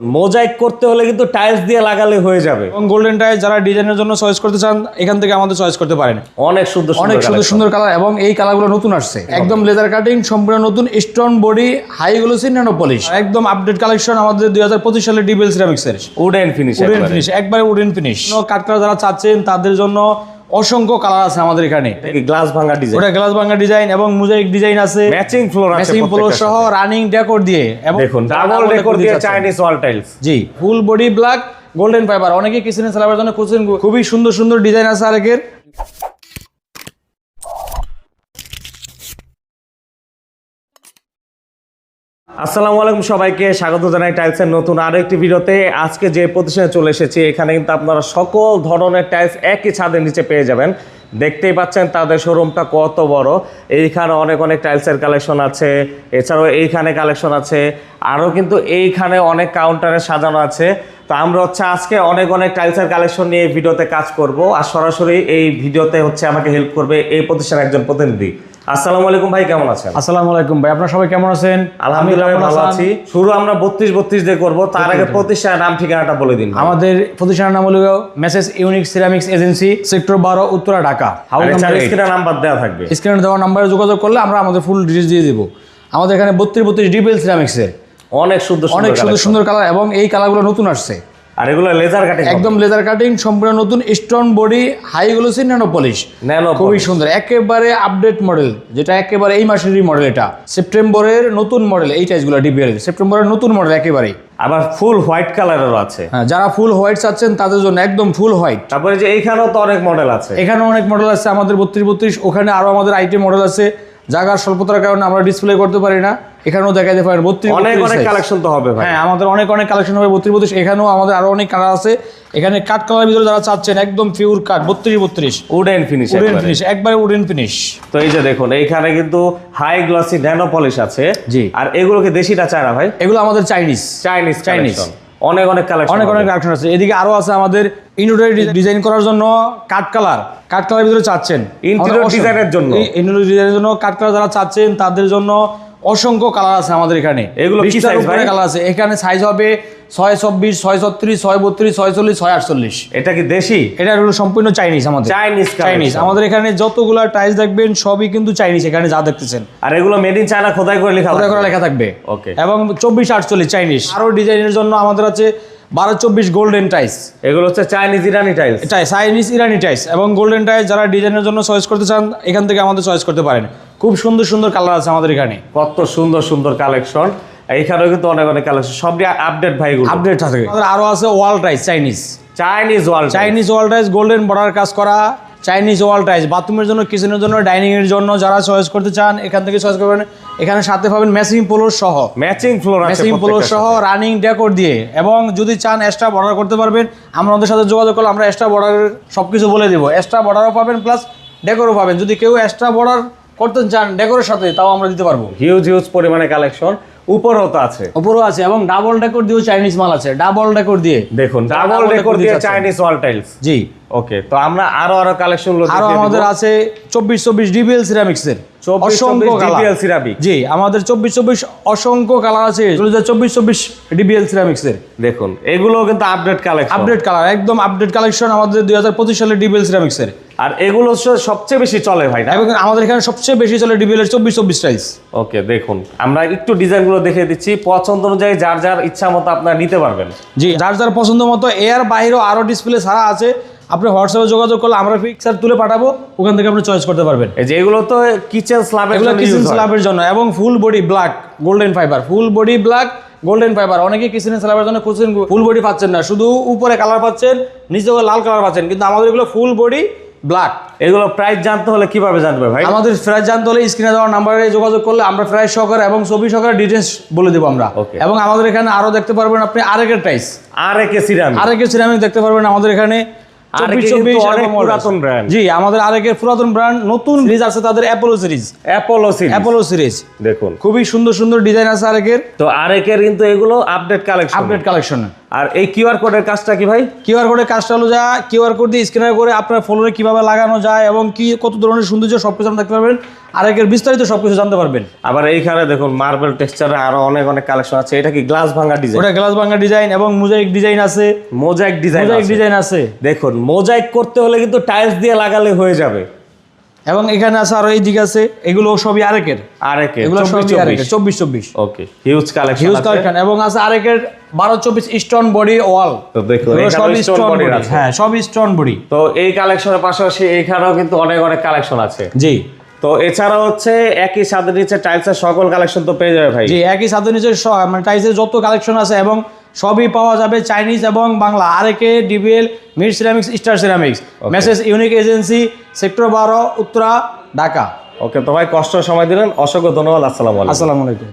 Mosaic করতে হলে কিন্তু টাইলস দিয়ে লাগালে হয়ে যাবে। এবং গোল্ডেন টাইলস যারা ডিজাইনের জন্য চয়েস করতে চান এখান থেকে আমাদের চয়েস করতে পারেন। অনেক সুন্দর অনেক সুন্দর সুন্দর কালার এবং এই কালারগুলো নতুন আসছে। একদম লেদার কাটিং সম্পূর্ণ নতুন stone body high glossy nano polish একদম আপডেট কালেকশন আমাদের দুই হাজার পঁচিশ সালের ডিবেল সিরামিক্সের উডেন ফিনিশ উডেন ফিনিশ একবারে। উডেন ফিনিশ কাঠকারা যারা চাচ্ছেন তাদের জন্য অসংখ্য কালার আছে আমাদের এখানে। গ্লাস ভাঙ্গা ডিজাইন ওটা গ্লাস ভাঙ্গা ডিজাইন এবং মোজাইক ডিজাইন আছে। ম্যাচিং ফ্লোর আছে ম্যাচিং ফ্লোর সহ রানিং ডেকোর দিয়ে এবং দেখুন ডাবল ডেকোর দিয়ে Chinese wall tiles G full body black golden fibre অনেকে কিচেনে সেলাবার জন্য খুঁজছেন খুবই সুন্দর সুন্দর ডিজাইন আছে আরেকের। আসসালামু আলাইকুম সবাইকে, স্বাগত জানাই টাইলসের নতুন আরও একটি ভিডিওতে। আজকে যে প্রতিষ্ঠানে চলে এসেছি, এখানে কিন্তু আপনারা সকল ধরনের টাইলস একই ছাদের নিচে পেয়ে যাবেন। দেখতেই পাচ্ছেন তাদের শোরুমটা কত বড়। এইখানে অনেক অনেক টাইলসের কালেকশন আছে, এছাড়াও এইখানে কালেকশন আছে আরও কিন্তু এইখানে অনেক কাউন্টারে সাজানো আছে। তো আমরা হচ্ছে আজকে অনেক অনেক টাইলসের কালেকশন নিয়ে ভিডিওতে কাজ করব। আর সরাসরি এই ভিডিওতে হচ্ছে আমাকে হেল্প করবে এই প্রতিষ্ঠানের একজন প্রতিনিধি। আসসালামু আলাইকুম ভাই কেমন আছেন? আসসালামু আলাইকুম ভাই আপনারা সবাই কেমন আছেন? আলহামদুলিল্লাহ ভালো আছি। শুরু আমরা বত্রিশ বত্রিশ দিয়ে করব তার আগে প্রতিষ্ঠানের নাম ঠিকানাটা বলে দিন আমাদের প্রতিষ্ঠানের নাম হলো message Unique Ceramics agency sector বারো উত্তরা ঢাকা। স্ক্রিনে নাম্বার দেওয়া থাকবে। স্ক্রিনে দেওয়া নাম্বারে যোগাযোগ করলে আমরা আমাদের ফুল ডিটেলস দিয়ে দেবো। আমাদের এখানে বত্রিশ বত্রিশ ডিবেল সিরামিক্সের অনেক সুন্দর অনেক সুন্দর সুন্দর কালার এবং এই কালারগুলো নতুন আসছে। আর এগুলো লেজার কাটিং একদম লেদার কাটিং সম্পূর্ণ নতুন stone body high glossy nano polish nano খুবই সুন্দর। একেবারে আপডেট মডেল যেটা একেবারে এই মাসেরই মডেল এটা। সেপ্টেম্বরের নতুন মডেল এই টাইপগুলো ডিবিএল সেপ্টেম্বরের নতুন মডেল একেবারে আবার ফুল হোয়াইট কালারেরও আছে। হ্যাঁ যারা ফুল হোয়াইট চাচ্ছেন তাদের জন্য একদম ফুল হোয়াইট তারপরে যে এইখানেও তো অনেক মডেল আছে। এখানে অনেক মডেল আছে আমাদের বত্রিশ বত্রিশ ওখানে আরও আমাদের আইটেম মডেল আছে। জায়গার স্বল্পতার কারণে আমরা ডিসপ্লে করতে পারি না। এখানেও দেখাইতে পারেন বত্রিশ অনেক অনেক কালেকশন তো হবে হ্যাঁ আমাদের অনেক অনেক কালেকশন হবে বত্রিশ বত্রিশ। এখানেও আমাদের আরও অনেক কালার আছে। এখানে কাঠ কালার ভিতরে যারা চাচ্ছেন একদম পিওর কাঠ বত্রিশ বত্রিশ। উডেন ফিনিশ উডেন ফিনিশ একবারে উডেন ফিনিশ তো এই যে দেখুন এইখানে কিন্তু হাই গ্লসি ন্যানো পলিশ আছে। জি। আর এগুলোকে দেশিটা চায় না ভাই? এগুলো আমাদের চাইনিজ চাইনিজ। চাইনিজ অনেক অনেক কালেকশন অনেক অনেক কালেকশন আছে। এদিকে আরও আছে আমাদের ইন্টেরিয়র ডিজাইন করার জন্য কাঠ কালার কাঠ কালার ভিতরে চাচ্ছেন। ইন্টেরিয়র এর জন্য? ইন্টেরিয়র ডিজাইনের জন্য কাঠ কালার যারা চাচ্ছেন তাদের জন্য অসংখ্য কালার আছে আমাদের এখানে। এগুলো কি বিশটার ভাই? কালার আছে? এখানে সাইজ হবে ছয় চব্বিশ ছয় ছত্রিশ ছয় বত্রিশ ছয় চল্লিশ ছয় আটচল্লিশ। এটা কি দেশি? এটা হলো সম্পূর্ণ চাইনিজ আমাদের। চাইনিজ চাইনিজ আমাদের এখানে যতগুলো টাইলস দেখবেন সবই কিন্তু চাইনিজ এখানে যা দেখতেছেন। আর এগুলো মেড ইন চায়না খোদাই করে লেখা খোদাই। করা লেখা থাকবে? ওকে এবং চব্বিশ আটচল্লিশ চাইনিজ আরও ডিজাইনের জন্য আমাদের আছে বারো চব্বিশ গোল্ডেন টাইস এগুলো হচ্ছে চাইনিজ ইরানি টাইলস টাইস চাইনিজ ইরানি টাইস এবং গোল্ডেন টাইস যারা ডিজাইনের জন্য চয়েস করতে চান এখান থেকে আমাদের চয়েস করতে পারেন। খুব সুন্দর সুন্দর কালার আছে আমাদের এখানে। কত সুন্দর সুন্দর কালেকশন এইখানেও কিন্তু অনেক অনেক কালেকশন সব আপডেট ভাই আপডেট থাকে আমাদের আরও আছে wall tiles Chinese Chinese wall Chinese wall tiles golden border কাজ করা। চাইনিজ ওয়াল টাইস বাথরুমের জন্য কিচেনের জন্য ডাইনিং এর জন্য যারা চয়েস করতে চান এখান থেকে চয়েস করবেন। এখানে সাথে পাবেন ম্যাচিং পোলোর সহ। ম্যাচিং ফ্লোর আছে ম্যাচিং পোলোর সহ রানিং ডেকোর দিয়ে। এবং যদি চান এক্সট্রা বর্ডার করতে পারবেন আমরা আমাদের সাথে যোগাযোগ করলে আমরা এক্সট্রা বর্ডারের সব কিছু বলে দেবো। এক্সট্রা বর্ডারও পাবেন প্লাস ডেকোরও পাবেন। যদি কেউ এক্সট্রা বর্ডার করতে চান ডেকোরের সাথে তাও আমরা দিতে পারব। হিউজ হিউজ পরিমাণে কালেকশন উপরেও তো আছে। উপরও আছে এবং ডাবল ডেকোর দিয়েও চাইনিজ মাল আছে। ডাবল ডেকর দিয়ে। দেখুন ডাবল ডেকোর দিয়ে। চাইনিজ ওয়াল টাইলস জি। ওকে তো আমরা আরও আরও কালেকশন আরও আমাদের আছে চব্বিশ চব্বিশ ডিবিএল সিরামিক্সের 24 অসংখ্য 24 কালার DBL ceramic। জি আমাদের চব্বিশ চব্বিশ অসংখ্য কালার আছে। চব্বিশ চব্বিশ ডিবিএল সিরামিক্সের দেখুন এগুলো কিন্তু আপডেট কালেকশন আপডেট কালার একদম আপডেট কালেকশন আমাদের দুই হাজার পঁচিশ সালের ডিবিএল সিরামিক্সের আর এগুলো সবচেয়ে বেশি চলে ভাই না? এবং আমাদের এখানে সবচেয়ে বেশি চলে ডিবিএল এর চব্বিশ চব্বিশ সাইজ ওকে দেখুন আমরা একটু ডিজাইনগুলো দেখিয়ে দিচ্ছি। পছন্দ অনুযায়ী যার যার ইচ্ছা মতো আপনারা নিতে পারবেন। জি যার যার পছন্দ মতো এর বাইরেও আরও ডিসপ্লে ছাড়া আছে। আপনি হোয়াটসঅ্যাপে যোগাযোগ করলে আমরা পিকচার তুলে পাঠাবো ওখান থেকে আপনি চয়েস করতে পারবেন। এই যে এগুলো তো কিচেন স্ল্যাবের এগুলো জন্য কিচেন স্ল্যাবের জন্য এবং full body black golden fibre full body black golden fibre অনেকে কিচেন স্ল্যাবের জন্য খুঁজছেন ফুল বডি পাচ্ছেন না। শুধু উপরে কালার পাচ্ছেন নিচেও লাল কালার পাচ্ছেন। কিন্তু আমাদের এগুলো ফুল বডি ব্ল্যাক এগুলো প্রাইস জানতে হলে কীভাবে জানবে ভাই? আমাদের প্রাইস জানতে হলে স্ক্রিনে দেওয়া নাম্বারে যোগাযোগ করলে আমরা প্রাইস সহকারে এবং ছবি সহকারে ডিটেলস বলে দেবো আমরা. এবং আমাদের এখানে আরও দেখতে পারবেন আপনি আরেকের টাইস আর একে সিরামি আরেকের সিরামিক দেখতে পারবেন আমাদের এখানে। আরেকে 24 কিন্তু 24 অনেক এরকম model পুরাতন আছে। brand। জি আমাদের আরেকের পুরাতন ব্র্যান্ড নতুন সিরিজ আছে তাদের Apollo series Apollo series Apollo series দেখুন। খুবই সুন্দর সুন্দর ডিজাইন আছে আরেকের। তো আর একের কিন্তু এগুলো আপডেট কালেকশন আপডেট কালেকশন আর এই কিউআর কোডের কাজটা কি ভাই? কিউআর কোডের কাজটা হলো যা কিউআর কোড দিয়ে স্ক্যানার করে আপনার ফোনে কীভাবে লাগানো যায় এবং কি কত ধরনের সৌন্দর্য সব কিছু দেখতে পারবেন। আর একের বিস্তারিত সব কিছু জানতে পারবেন। আবার এইখানে দেখুন মার্বেল টেক্সচারে আরও অনেক অনেক কালেকশন আছে। এটা কি গ্লাস ভাঙা ডিজাইন ওটা গ্লাস ভাঙা ডিজাইন এবং মোজাইক ডিজাইন আছে। মোজাইক ডিজাইন মোজাইক ডিজাইন আছে। দেখুন মোজাইক করতে হলে কিন্তু টাইলস দিয়ে লাগালে হয়ে যাবে। এবং এখানে আছে আরও এই দিকে আছে এগুলো সবই আরেকের। আরেকে এগুলো সবই আরেকের চব্বিশ চব্বিশ। Okay huge collection huge collection এবং আছে আরেকের বারো চব্বিশ স্টোন বডি ওয়াল এখানেও স্টোন বডি। হ্যাঁ সবই স্টোন বডি তো এই কালেকশনের পাশাপাশি এইখানেও কিন্তু অনেক অনেক কালেকশন আছে। জি। তো এছাড়া হচ্ছে একই ছাদের নিচে টাইলসের সকল কালেকশন তো পেয়ে যাবে ভাই। জি একই সাথে নিচের স- মানে টাইসের যত কালেকশন আছে এবং সবই পাওয়া যাবে চাইনিজ এবং Bangla. আরেকে DBL Mir ceramics star ceramics message unique agency sector বারো উত্তরা ঢাকা ওকে তো ভাই কষ্ট সময় দিলেন। অসংখ্য ধন্যবাদ। আসসালাম আলাইকুম। আসসালামু আলাইকুম।